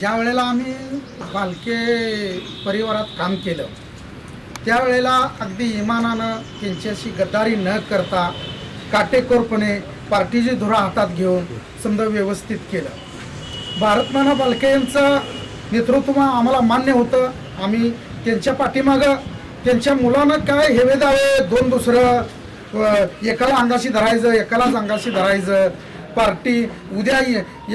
ज्या वेळेला आम्ही बालके परिवारात काम केलं त्यावेळेला अगदी इमानानं त्यांच्याशी गद्दारी न करता काटेकोरपणे पार्टीची धुरा हातात घेऊन समजा व्यवस्थित केलं. भारतमाना बालके यांचं नेतृत्व आम्हाला मान्य होतं. आम्ही त्यांच्या पाठीमागं त्यांच्या मुलानं काय हेवे द्यावे दोन दुसरं एकाला अंगाशी धरायचं एकालाच अंगाशी धरायचं पार्टी उद्या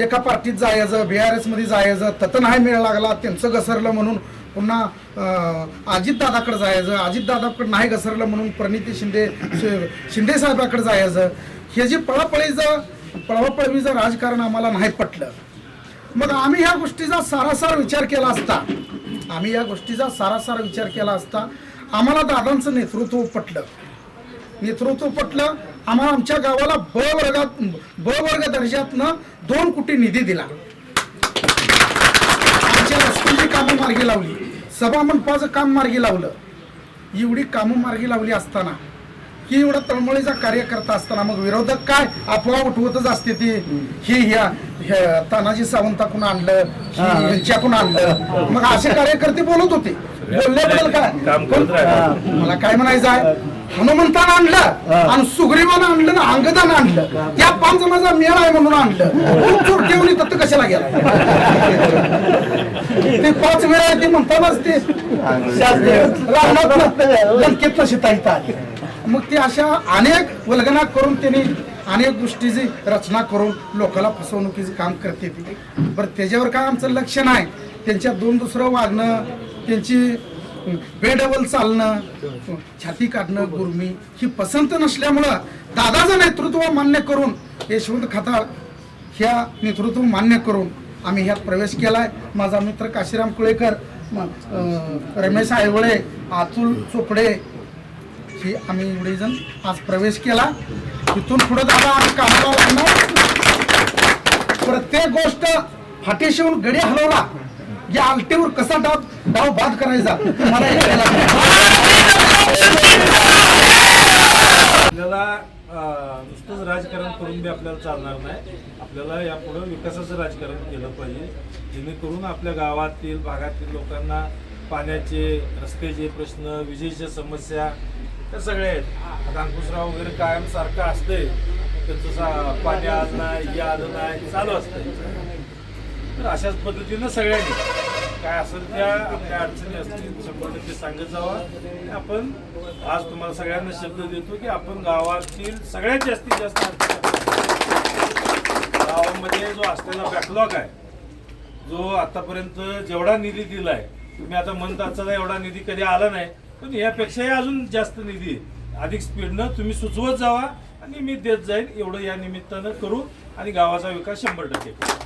एका पार्टीत जायचं बी आर एसमध्ये जायचं तत नाही मिळ लागला त्यांचं घसरलं म्हणून पुन्हा अजितदादाकडे जायचं अजितदादाकडे नाही घसरलं म्हणून प्रणिती शिंदे शि- शिंदे साहेबाकडे जायचं. हे जे पळापळीचं पळवापळवीचं राजकारण आम्हाला नाही पटलं. मग आम्ही ह्या गोष्टीचा सारासार विचार केला असता आम्ही या गोष्टीचा सारासार विचार केला असता आम्हाला दादांचं नेतृत्व पटलं. नेतृत्व पटलं आम्हाला आमच्या गावाला ब वर्गात ब वर्ग दर्जातनं दोन कोटी निधी दिला. आमच्या रस्त्याची कामं मार्गी लावली. सभा मंडपाचं काम मार्गी लावलं. एवढी कामं मार्गी लावली असताना ही एवढा तळमळीचा कार्यकर्ता असताना मग विरोधक काय अफवा उठवतच असते ती? ही ह्या तानाजी सावंताकडून आणलं ही. यांच्याकडून आणलं. मग असे कार्यकर्ते बोलत होते. बोलल्याबद्दल काय? पण मला काय म्हणायचं आहे? हनुमंतानं आणलं आणि सुग्रीवानं आणलं ना अंगदानं आणलं. त्या पाच जणांचा मेळ आहे म्हणून आणलं. चोरटेवणी तत्त कशाला गेला? ते पाच वेळा आहे ते म्हणतानाच ते लंकेतनं आले. मग ते अशा अनेक वल्गना करून त्यांनी अनेक गोष्टीची रचना करून लोकांना फसवणुकीचं काम करते ती. बरं त्याच्यावर काय आमचं लक्ष नाही. त्यांच्या दोन दुसरं वागणं त्यांची बेडबल चालणं छाती काढणं गुरमी ही पसंत नसल्यामुळं दादाचं नेतृत्व मान्य करून यशवंत खताळ ह्या नेतृत्व मान्य करून आम्ही ह्यात प्रवेश केलाय. माझा मित्र काशीराम कुळेकर रमेश आयवळे अतुल चोपडे ही आम्ही एवढे जण आज प्रवेश केला. तिथून पुढे दादा आम्ही कामाला लागणार. प्रत्येक गोष्ट फाटीशिवून गडी हलवला. या आलटेवर कसा डाव डाव बाद करायचा? मला हे आपल्याला अं, नुसतंच राजकारण करून बी आपल्याला चालणार नाही. आपल्याला यापुढं विकासाचं राजकारण केलं पाहिजे. जेणेकरून आपल्या गावातील भागातील लोकांना पाण्याचे रस्त्याचे प्रश्न विजेच्या समस्या त्या सगळ्या आहेत. आता अंकुशराव वगैरे कायम सारखं असते त्यांचं सा- पाणी आज नाही या आज नाही चालू असतंय. तर अशाच पद्धतीनं सगळ्यांनी काय असेल त्या आपल्या अडचणी असतील शंभर टक्के सांगत जावा. आपण आज तुम्हाला सगळ्यांना शब्द देतो की आपण गावातील सगळ्यात जास्तीत जास्त गावामध्ये जो असलेला बॅकलॉग आहे जो आतापर्यंत जेवढा निधी दिलाय तुम्ही आता म्हणता एवढा निधी कधी आला नाही पण यापेक्षाही अजून जास्त निधी अधिक स्पीडनं तुम्ही सुचवत जावा आणि मी देत जाईल एवढं या निमित्तानं करू आणि गावाचा विकास शंभर टक्के करू.